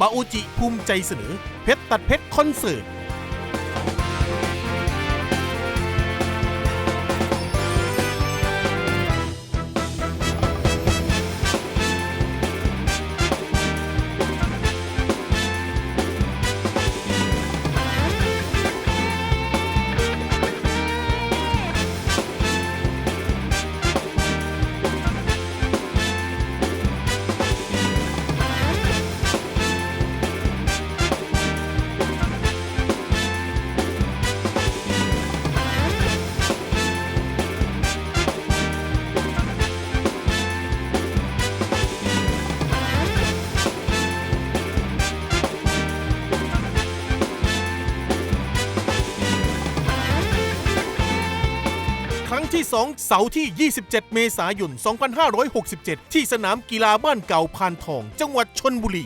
บาโอจิภูมิใจเสนอ เพชรตัดเพชรคอนเสิร์ต ครั้งที่ 2 เสาร์ที่ 27 เมษายน 2567 ที่สนามกีฬาบ้านเก่าพานทอง จังหวัดชนบุรี